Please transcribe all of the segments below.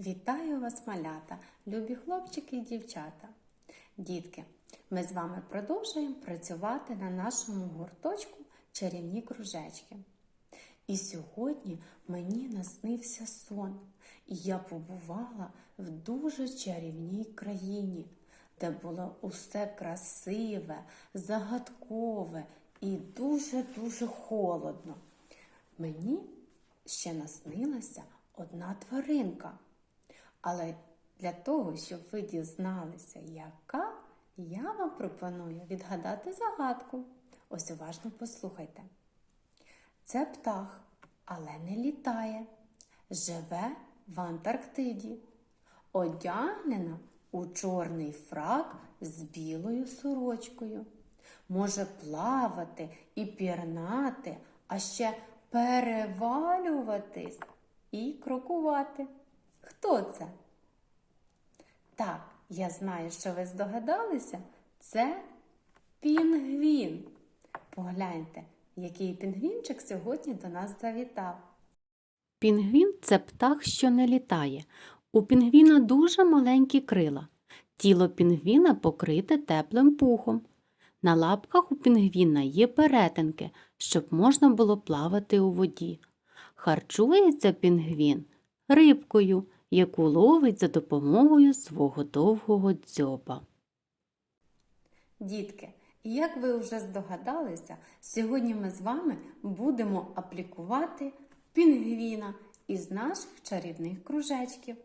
Вітаю вас, малята, любі хлопчики і дівчата. Дітки, ми з вами продовжуємо працювати на нашому гурточку чарівні кружечки. І сьогодні мені наснився сон, і я побувала в дуже чарівній країні, де було усе красиве, загадкове і дуже-дуже холодно. Мені ще наснилася одна тваринка. Але для того, щоб ви дізналися, яка, я вам пропоную відгадати загадку. Ось уважно послухайте. Це птах, але не літає, живе в Антарктиді, одягнена у чорний фрак з білою сорочкою. Може плавати і пірнати, а ще перевалюватись і крокувати. Хто це? Так, я знаю, що ви здогадалися. Це пінгвін. Погляньте, який пінгвінчик сьогодні до нас завітав. Пінгвін це птах, що не літає. У пінгвіна дуже маленькі крила. Тіло пінгвіна покрите теплим пухом. На лапках у пінгвіна є перетинки, щоб можна було плавати у воді. Харчується пінгвін рибкою, яку ловить за допомогою свого довгого дзьоба. Дітки, як ви вже здогадалися, сьогодні ми з вами будемо аплікувати пінгвіна із наших чарівних кружечків.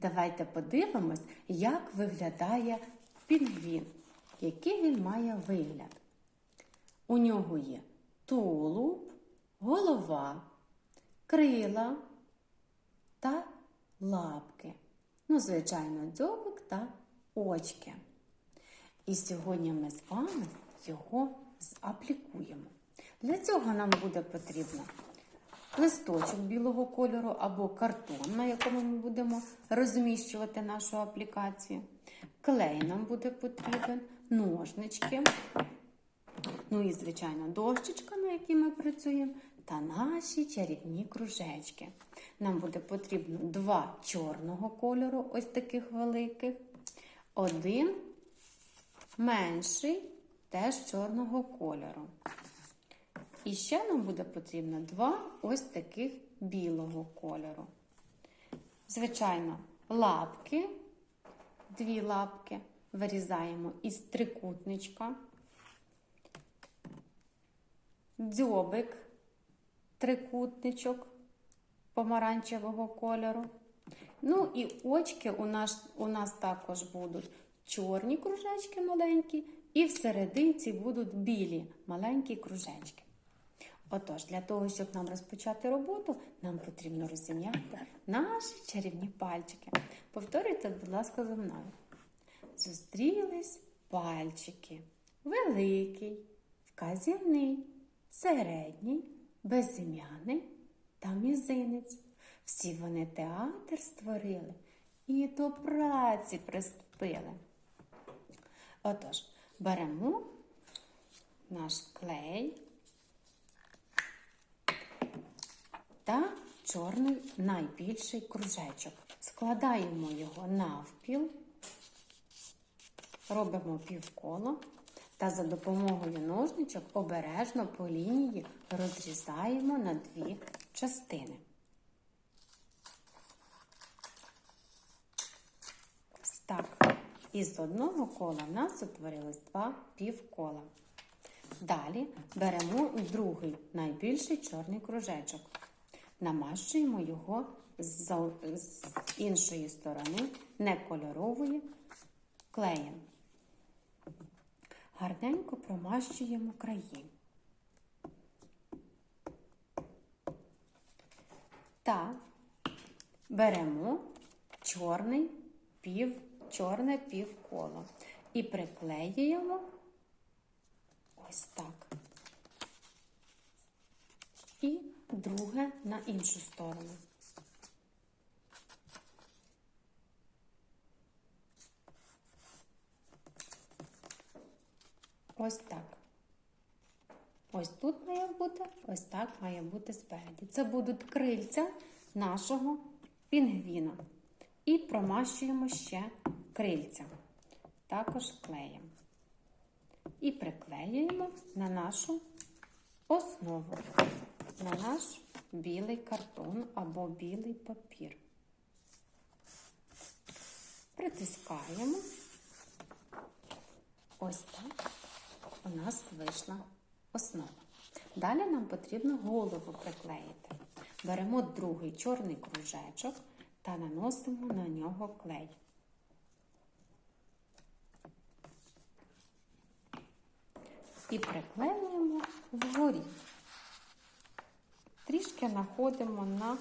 Давайте подивимось, як виглядає пінгвін, який він має вигляд. У нього є тулуб, голова, крила та лапки. Ну, звичайно, дзьобик та очки. І сьогодні ми з вами його аплікуємо. Для цього нам буде потрібно листочок білого кольору або картон, на якому ми будемо розміщувати нашу аплікацію. Клей нам буде потрібен, ножнички, ну і, звичайно, дощечка, на якій ми працюємо, та наші чарівні кружечки. Нам буде потрібно два чорного кольору, ось таких великих, один менший, теж чорного кольору. І ще нам буде потрібно два ось таких білого кольору. Звичайно, лапки, дві лапки вирізаємо із трикутничка, дзьобик, трикутничок помаранчевого кольору. Ну і очки у нас, у нас також будуть чорні кружечки маленькі, і всерединці будуть білі маленькі кружечки. Отож, для того, щоб нам розпочати роботу, нам потрібно розім'яти наші чарівні пальчики. Повторюйте, будь ласка, за мною. Зустрілись пальчики. Великий, вказівний, середній, безім'яний та мізинець. Всі вони театр створили і до праці приступили. Отож, беремо наш клей та чорний найбільший кружечок. Складаємо його навпіл, робимо півколо та за допомогою ножничок обережно по лінії розрізаємо на дві частини. Так. Із одного кола в нас утворилось два півкола. Далі беремо другий найбільший чорний кружечок. Намащуємо його з з іншої сторони, не кольорової, клеєм. Гарненько промащуємо краї. Та беремо чорний пів, чорне півколо і приклеюємо ось так. І друге на іншу сторону. Ось так. Ось тут має бути, ось так має бути спереді. Це будуть крильця нашого пінгвіна. І промащуємо ще крильця. Також клеєм. І приклеюємо на нашу основу, на наш білий картон або білий папір. Притискаємо. Ось так у нас вийшла основа. Далі нам потрібно голову приклеїти. Беремо другий чорний кружечок та наносимо на нього клей. І приклеюємо вгорі. Трішки находимо на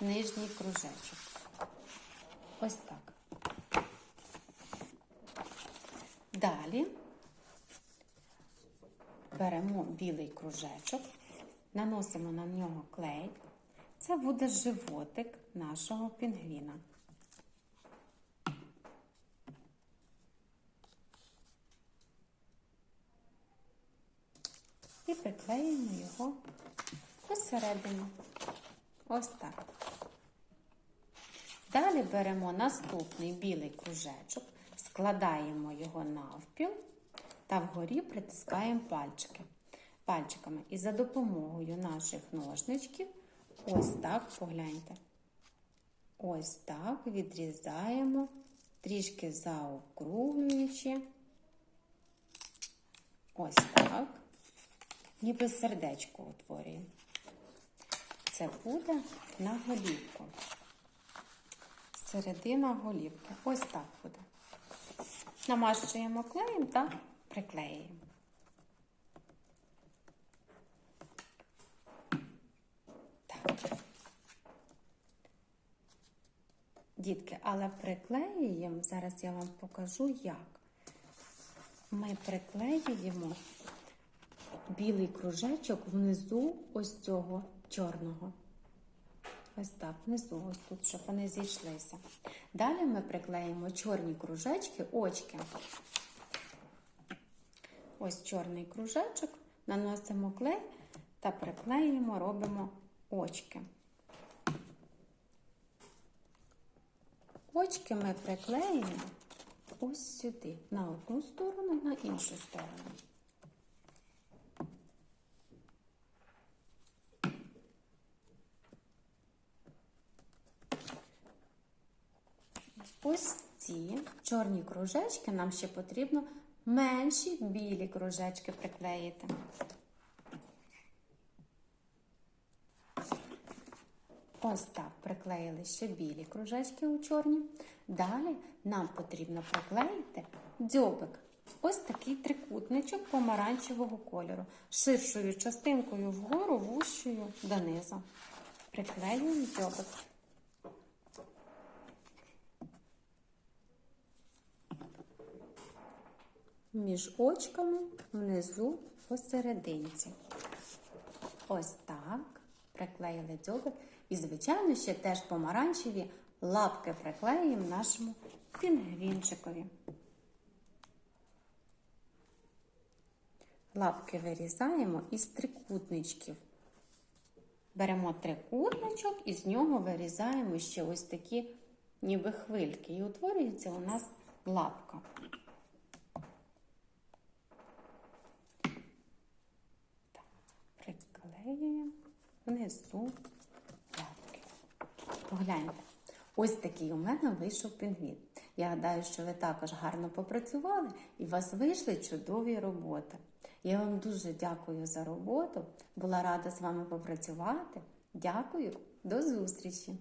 нижній кружечок. Ось так. Далі беремо білий кружечок, наносимо на нього клей. Це буде животик нашого пінгвіна. І приклеїмо його посередині. Ось так. Далі беремо наступний білий кружечок, складаємо його навпіл та вгорі притискаємо пальчики. пальчиками. І за допомогою наших ножничків, ось так, погляньте. Ось так відрізаємо, трішки заокруглюючи. Ось так. Ніби сердечко утворюємо. Це буде на голівку. Середина голівки. Ось так буде. Намащуємо клеєм та приклеюємо. Так. Дітки, але приклеюємо, зараз я вам покажу як. Ми приклеюємо білий кружечок внизу ось цього чорного. Ось так, внизу, ось тут, щоб вони зійшлися. Далі ми приклеїмо чорні кружечки, очки. Ось чорний кружечок, наносимо клей та приклеїмо, робимо очки. Очки ми приклеїмо ось сюди, на одну сторону, на іншу сторону. Ось ці чорні кружечки нам ще потрібно менші білі кружечки приклеїти. Ось так приклеїли ще білі кружечки у чорні. Далі нам потрібно приклеїти дзьобик. Ось такий трикутничок помаранчевого кольору. Ширшою частинкою вгору, вущою донизу. Приклеюємо дзьобик. Між очками внизу посерединці. Ось так приклеїли дзьобик. І, звичайно, ще теж помаранчеві лапки приклеїмо нашому пінгвінчикові. Лапки вирізаємо із трикутничків. Беремо трикутничок і з нього вирізаємо ще ось такі ніби хвильки. І утворюється у нас лапка. Приклеюємо внизу лапки. Погляньте, ось такий у мене вийшов пінгвін. Я гадаю, що ви також гарно попрацювали і у вас вийшли чудові роботи. Я вам дуже дякую за роботу. Була рада з вами попрацювати. Дякую, до зустрічі!